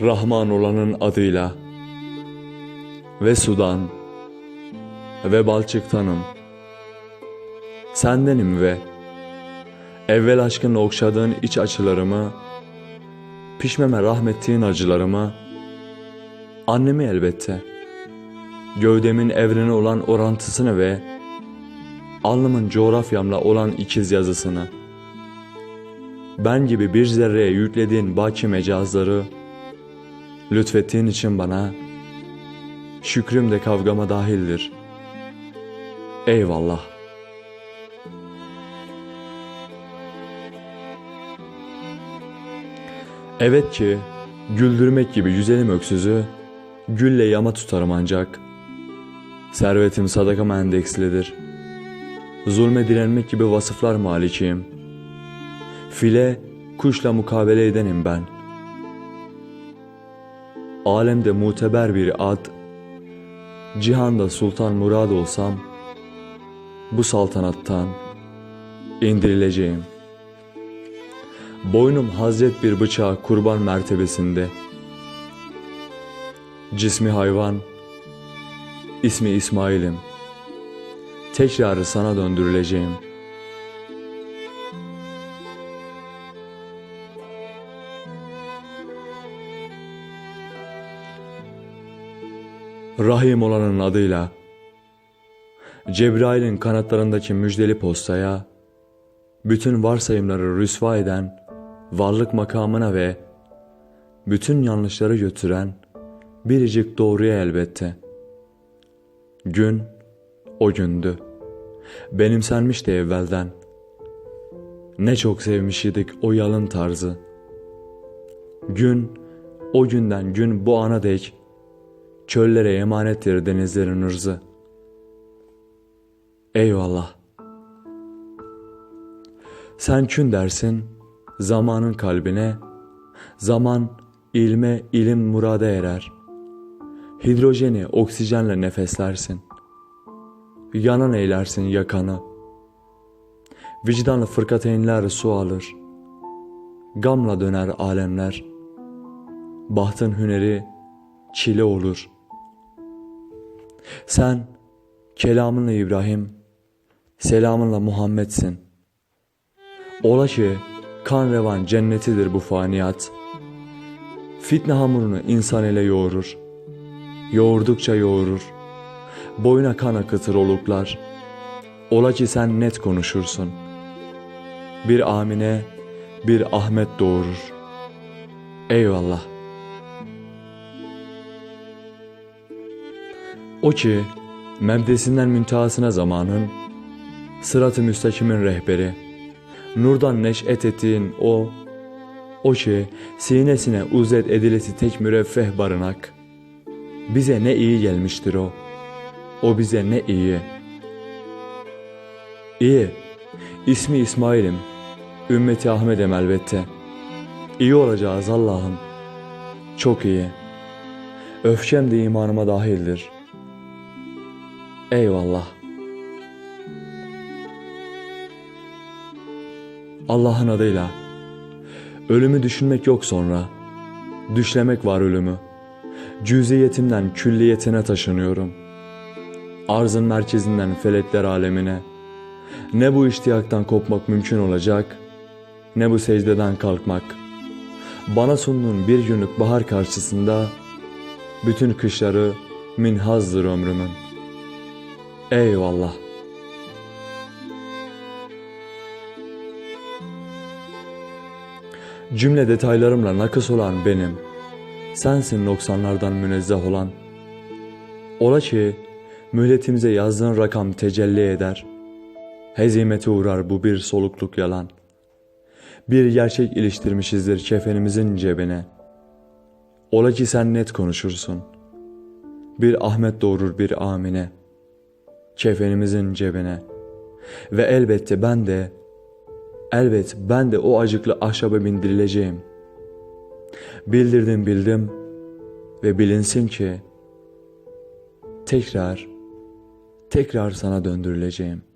Rahman olanın adıyla ve sudan ve balçıktanım. Sendenim ve evvel aşkınla okşadığın iç açılarımı, pişmeme rahmettiğin acılarımı, annemi elbette, gövdemin evrene olan orantısını ve alnımın coğrafyamla olan ikiz yazısını, ben gibi bir zerreye yüklediğin baki mecazları, lütfettiğin için bana, şükrüm de kavgama dahildir. Eyvallah. Evet ki güldürmek gibi güzelim öksüzü gülle yama tutarım ancak. Servetim sadakama endekslidir. Zulme direnmek gibi vasıflar malikiyim. File kuşla mukabele edenim ben. Alemde muteber bir ad, cihanda sultan murad olsam, bu saltanattan indirileceğim. Boynum hazret bir bıçağa kurban mertebesinde. Cismi hayvan, ismi İsmail'im. Tekrarı sana döndürüleceğim. Rahim olanın adıyla Cebrail'in kanatlarındaki müjdeli postaya bütün varsayımları rüsva eden varlık makamına ve bütün yanlışları götüren biricik doğruya elbette. Gün o gündü. Benimsenmişti evvelden. Ne çok sevmiş idik o yalın tarzı. Gün o günden gün bu ana dek çöllere emanettir denizlerin ırzı. Eyvallah. Sen kün dersin zamanın kalbine, zaman ilme ilim murada erer. Hidrojeni oksijenle nefeslersin. Yanan eylersin yakanı. Vicdanlı fırkateynler su alır. Gamla döner alemler. Bahtın hüneri çile olur. Sen kelamınla İbrahim, selamınla Muhammed'sin. Ola ki kan revan cennetidir bu faniyat. Fitne hamurunu insan ile yoğurur. Yoğurdukça yoğurur. Boyuna kan akıtır oluklar. Ola ki sen net konuşursun. Bir Amine, bir Ahmet doğurur. Eyvallah. O ki mebdesinden müntehasına zamanın, sırat-ı müstakimin rehberi, nurdan neş'et ettiğin o, o ki sinesine uzet edilesi tek müreffeh barınak, bize ne iyi gelmiştir o, o bize ne iyi. İyi, ismi İsmail'im, ümmeti Ahmet'im elbette. İyi olacağız Allah'ım, çok iyi. Öfkem de imanıma dahildir.'' Eyvallah. Allah'ın adıyla. Ölümü düşünmek yok sonra. Düşlemek var ölümü. Cüziyetimden külliyetine taşınıyorum. Arzın merkezinden felekler alemine. Ne bu iştiyaktan kopmak mümkün olacak, ne bu secdeden kalkmak. Bana sunduğun bir günlük bahar karşısında bütün kışları minhazdır ömrümün. Eyvallah. Cümle detaylarımla nakıs olan benim. Sensin noksanlardan münezzeh olan. Ola ki mühletimize yazdığın rakam tecelli eder. Hezimete uğrar bu bir solukluk yalan. Bir gerçek iliştirmişizdir kefenimizin cebine. Ola ki sen net konuşursun. Bir Ahmet doğurur bir Amine.'' Kefenimizin cebine. Ve elbette ben de, elbet ben de o acıklı ahşaba bindirileceğim. Bildirdim bildim ve bilinsin ki tekrar, tekrar sana döndürüleceğim.''